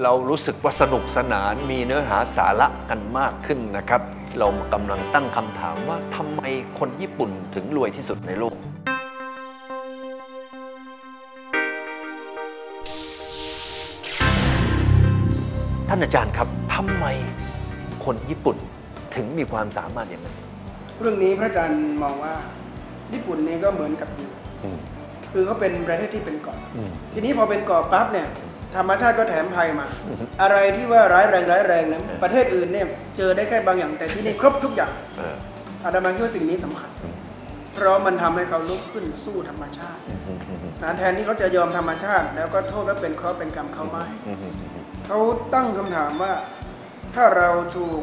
เรารู้สึกว่าสนุกสนานมีเนื้อหาสาระกันมากขึ้นนะครับ เรากำลังตั้งคำถามว่าทำไมคนญี่ปุ่นถึงรวยที่สุดในโลก ท่านอาจารย์ครับทำไมคนญี่ปุ่นถึงมีความสามารถอย่างนั้น เรื่องนี้พระอาจารย์มองว่าญี่ปุ่นเนี่ยก็เหมือนกับอยู่อืมคือเขาเป็นประเทศที่เป็นเกาะอืมทีนี้พอเป็นเกาะปั๊บเนี่ย ธรรมชาติก็แถมภัยมา อะไรที่ว่าร้ายแรงร้ายแรงนะประเทศอื่นเนี่ยเจอได้แค่บางอย่างแต่ที่นี่ครบทุกอย่างเอออาตมาคิดว่าสิ่งนี้สำคัญ เพราะมันทำให้เขาลุกขึ้นสู้ธรรมชาติอืมอืมอืมอืมนะแทนที่เขาจะยอมธรรมชาติ แล้วก็โทษว่าเป็นเคราะห์เป็นกรรมเขาไม่อืมอืมอืมเขาตั้งคำถามว่าถ้าเราถูก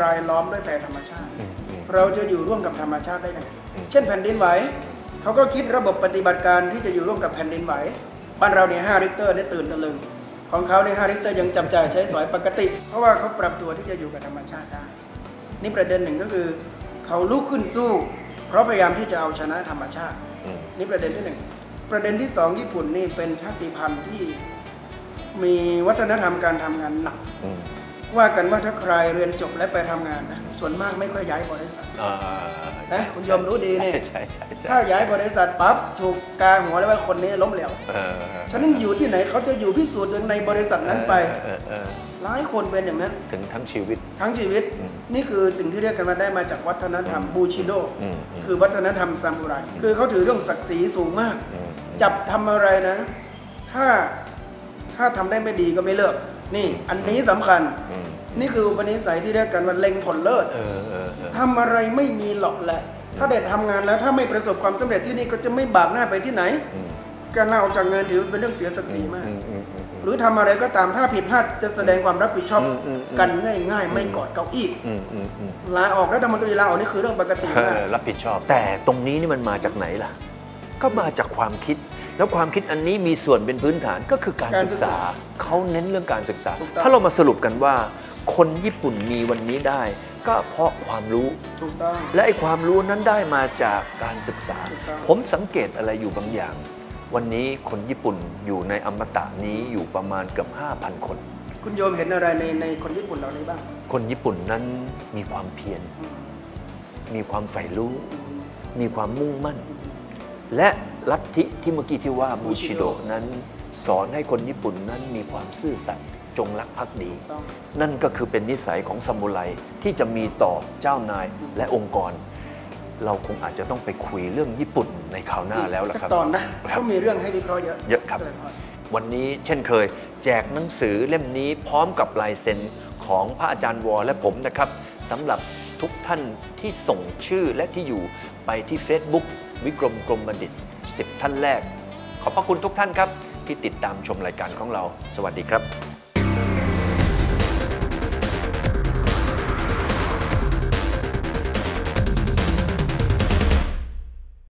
รายล้อมด้วยภัยธรรมชาติอืมอืมเราจะอยู่ร่วมกับธรรมชาติได้ยังไงอืมเช่นแผ่นดินไหวเขาก็คิดระบบปฏิบัติการที่จะอยู่ร่วมกับแผ่นดินไหวบ้านเราเนี่ยห้าริกเตอร์ได้ตื่นตะลึง ของเขาในยห้าริกเตอร์ยังจำจ่ายใช้สอยปกติ เพราะว่าเขาปรับตัวที่จะอยู่กับธรรมชาติได้ นี่ประเด็นหนึ่งก็คือ เขาลุกขึ้นสู้ เพราะพยายามที่จะเอาชนะธรรมชาติอืมนี่ประเด็นที่หนึ่งประเด็นที่สองญี่ปุ่นนี่เป็นชาติพันธุ์ที่มีวัฒนธรรมการทำงานหนักอืม ว่ากันว่าถ้าใครเรียนจบและไปทำงานนะส่วนมากไม่ค่อยย้ายบริษัทอ่านะคุณโยมรู้ดีเนี่ยใช่ใช่ใช่ถ้าย้ายบริษัทปั๊บถูกกาหัวเลยว่าคนนี้ล้มเหลวเออฉะนั้นอยู่ที่ไหนเขาจะอยู่พิสูจน์ตัวเองในบริษัทนั้นไปเออเออหลายคนเป็นอย่างนั้นถึงทั้งชีวิต ทั้งชีวิตอืมนี่คือสิ่งที่เรียกกันว่าได้มาจากวัฒนธรรมบูชิโดอืมอืมคือวัฒนธรรมซามูไรคือเขาถือเรื่องศักดิ์ศรีสูงมากอืมจับทำอะไรนะ ถ้าถ้าทำได้ไม่ดีก็ไม่เลิก นี่อันนี้สำคัญอืมนี่คืออุปนิสัยที่เรียกกันว่าเล็งผลเลิศเออเออเออทำอะไรไม่มีหรอกแหละ ถ้าได้ทำงานแล้วถ้าไม่ประสบความสำเร็จที่นี่ก็จะไม่บากหน้าไปที่ไหนอืมการลาออกจากงานถือเป็นเรื่องเสียศักดิ์ศรีมากอืมอืมอืมหรือทำอะไรก็ตามถ้าผิดพลาดจะแสดงความรับผิดชอบอืมอืมอืมกันง่ายๆ ไม่กอดเก้าอี้อืมอืมอืมลาออกรัฐมนตรีลาออกนี่คือเรื่องปกติเอมากอรับผิดชอบ แต่ตรงนี้นี่มันมาจากไหนล่ะ ก็มาจากความคิด แล้วความคิดอันนี้มีส่วนเป็นพื้นฐานก็คือการศึกษาเขาเน้นเรื่องการศึกษา ถ้าเรามาสรุปกันว่า คนญี่ปุ่นมีวันนี้ได้ ก็เพราะความรู้ถูกต้องและไอ้ความรู้นั้นได้มาจากการศึกษาถูกต้องผมสังเกตอะไรอยู่บางอย่าง วันนี้คนญี่ปุ่นอยู่ในอมตะนี้อยู่ประมาณเกือบ5,000 คน คุณโยมเห็นอะไรในในคนญี่ปุ่นเหล่านี้บ้าง คนญี่ปุ่นนั้นมีความเพียรอืมมีความใฝ่รู้ มีความมุ่งมั่น และ ลัทธิที่เมื่อกี้ที่ว่าบูชิโดนั้นสอนให้คนญี่ปุ่นนั้นมีความซื่อสัตย์จงรักภักดีต้องนั่นก็คือเป็นนิสัยของซามูไรที่จะมีต่อเจ้านายและองค์กร เราคงอาจจะต้องไปคุยเรื่องญี่ปุ่นในคราวหน้าแล้วล่ะสักครับตอนนะครับก็มีเรื่องให้วิเคราะห์เยอะเยอะครับจริญพรวันนี้เช่นเคย แจกหนังสือเล่มนี้พร้อมกับลายเซ็นของพระอาจารย์วอและผมนะครับสำหรับทุกท่านที่ส่งชื่อและที่อยู่ไปที่ Facebook วิกรมกรมบัณฑิต 10 ท่านแรก ขอบพระคุณทุกท่านครับ ที่ติดตามชมรายการของเรา สวัสดีครับ